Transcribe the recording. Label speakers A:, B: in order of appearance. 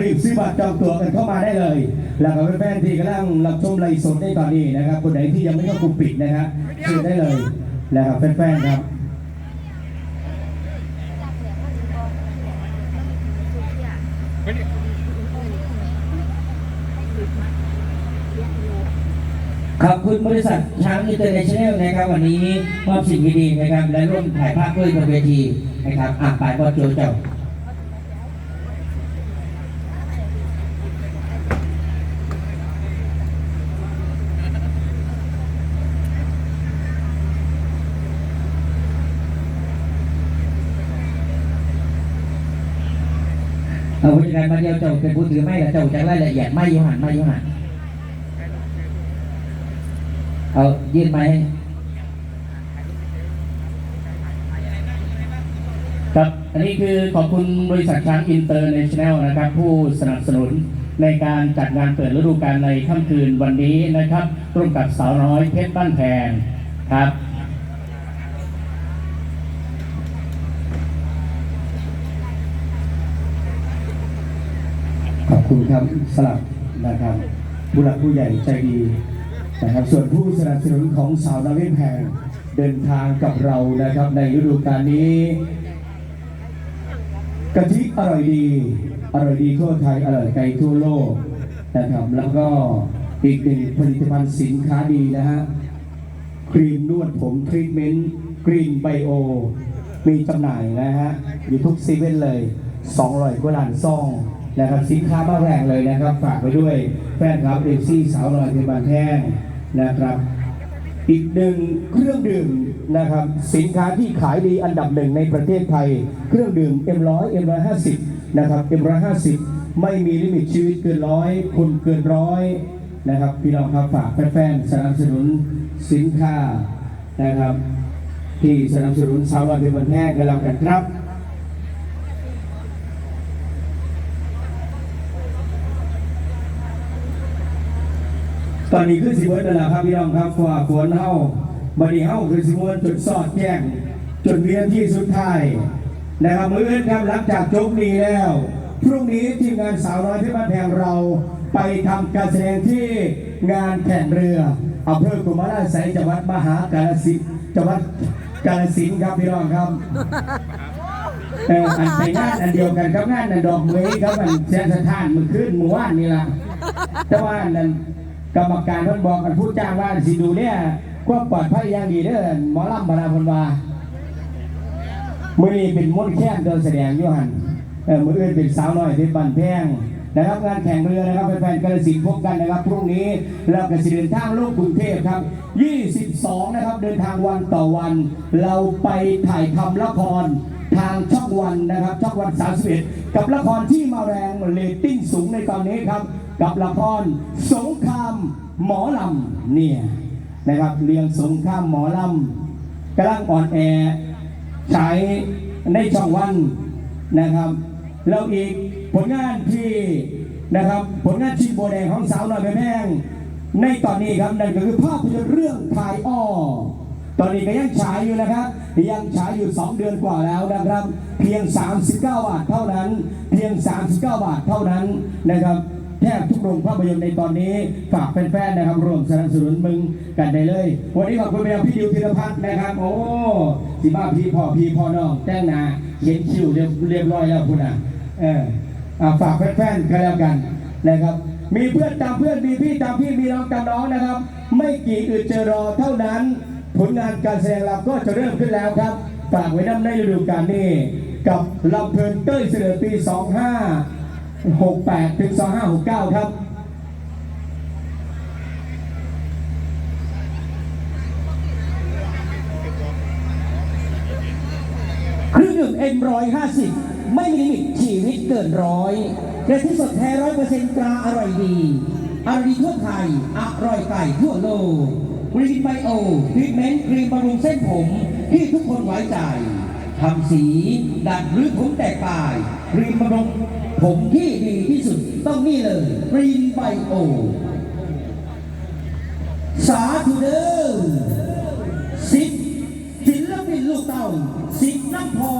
A: รีบซื้อบัตรจองตั๋วกันเข้ามาได้เลย แล้วก็แฟนๆที่กำลังรับชมไลฟ์สดในตอนนี้นะครับ คนไหนที่ยังไม่เข้ากลุ่มปิดนะครับซื้อได้เลยนะครับแฟนๆครับขอบคุณบริษัทช้างอินเตอร์เนชั่นแนลนะครับ วันนี้มอบสิ่งดีๆนะครับและร่วมถ่ายภาพด้วยบนเวทีนะครับอะไปก็โจเจ้า เอาผู้จัดการมาเดียวเจ้าเป็นผู้ถือไม่ละเจ้าจะรายละเอียดไม่ยุหันไม่ยุหันเอายื่นไม้ให้ครับ อันนี้คือขอบคุณบริษัทช้างอินเตอร์เนชั่นแนลนะครับ ผู้สนับสนุนในการจัดงานเปิดฤดูกาลในค่ำคืนวันนี้นะครับ ร่วมกับสาวน้อยเพชรบ้านแพงครับ ขอบ คุณครับสลับนะครับผู้หลักผู้ใหญ่ใจดีนะครับส่วนผู้สนับสนุนของสาวนาเวงแพงเดินทางกับเรานะครับในฤดูกาลนี้กะทิอร่อยดีอร่อยดีทั่วไทยอร่อยไกลทั่วโลกนะครับแล้วก็อีกหนึ่งผลิตภัณฑ์สินค้าดีนะฮะครีมนวดผมทรีทเมนต์กรีนไบโอมีจำหน่ายนะฮะอยู่ทุกซีเว่นเลย 200กว่าล้านซอง นะครับสินค้าบ้าแรงเลยนะครับฝากไว้ด้วยแฟนคลับเอฟซีสาวลอยเทบานแท่งนะครับ อีกหนึ่งเครื่องดื่มนะครับสินค้าที่ขายดีอันดับหนึ่งในประเทศไทย เครื่องดื่ม M100 M150 นะครับ M150 ไม่มีลิมิตชีวิตเกินร้อยคุณเกินร้อยนะครับพี่น้องครับฝากแฟนๆสนับสนุนสินค้านะครับ ที่สนับสนุนสาวรอยเป็นวันแรกกันแล้วกันครับ ตอนนี้คือสิบวันแล้วล่ะครับพี่น้องครับฝ่าฝนเฮาบัดนี้เฮาคือสิบวันจุดสอดแจ้งจนเวียนที่สุดท้ายนะครับมื้ออื่นครับหลังจากจบนี้แล้ว พรุ่งนี้ทีมงานสาวน้อยที่บ้านแพงเราไปทำการแสดงที่งานแข่งเรืออำเภอกุมาราไสยจังหวัดมหากาฬสินจังหวัดกาฬสินครับพี่น้องครับเอออันไปงานอันเดียวกันกับงานอันดอกเมยครับมันแสนสถานมือขึ้นมือว่านนี่ล่ะแต่ว่านนั้น กรรมการเพิ่นบอกกันพูดจ้างว่าสิดูเนี่ยความปลอดภัยอย่างดีเด้อหมอลำบรรดาพนว่ามือนี้เป็นมดแค้นเดินแสดงยูหันเออมืออื่นเป็นสาวน้อยเป็นบันแพงนะครับงานแข่งเรือนะครับแฟนๆกาฬสินพบกันนะครับพรุ่งนี้เราก็จะเดินทางลงกรุงเทพครับ 22 นะครับเดินทางวันต่อวัน เราไปถ่ายทำละครทางช่องวันนะครับช่องวัน 31 กับละครที่มาแรงเรตติ้งสูงในตอนนี้ครับ กับละครสงครามหมอลำเนี่ยนะครับเรียงสงครามหมอลำกำลังอ่อนแอฉายในช่องวันนะครับแล้วอีกผลงานที่นะครับผลงานชีโบแดงของสาวน้อยแม่แพงในตอนนี้ครับนั่นก็คือภาพยนตร์เรื่องทายอ้อตอนนี้ก็ยังฉายอยู่นะครับ ยังฉายอยู่ 2 เดือนกว่าแล้วนะครับ เพียง 39 บาทเท่านั้น เพียง 39 บาทเท่านั้นนะครับ แทบทุกโรงภาพยนตร์ในตอนนี้ฝากแฟนๆนะครับร่วมสนับสนุนมึงกันได้เลย วันนี้ขอบคุณไปยังพี่ดิวธีรพัฒน์นะครับ โอ้สิบ้าพี่พ่อพี่พ่อน้องแต่งหนาเขียนคิวเรียบร้อยแล้วคุณอะเอออะฝากแฟนๆกันแล้วกันนะครับ มีเพื่อนตามเพื่อนมีพี่ตามพี่มีน้องตามน้องนะครับ ไม่กี่อึดเจอรอเท่านั้น ผลงานการแสดงเราก็จะเริ่มขึ้นแล้วครับฝากไว้น้ำในฤดูกาลนี้กับลำเพลินเต้ยเสนอปี 68 ถึง 2569 ครับ
B: เครื่องดื่มเอ็มร้อยห้าสิบไม่มีลิมิตชีวิตเกินร้อยกระที่สดแท้ร้อยเปอร์เซ็นต์ตราอร่อยดีอร่อยดีทั่วไทย อร่อยไก่ทั่วโลกกรีนไบโอทรีทเมนต์ครีมบำรุงเส้นผม ที่ทุกคนไว้ใจทำสี ดัดหรือผมแตกปลายครีมบำรุง ผมที่ดีที่สุดต้องนี่เลยกรีนไบโอ สาธุเด้อสิบศิลปินลูกเต่าสิบนักพอ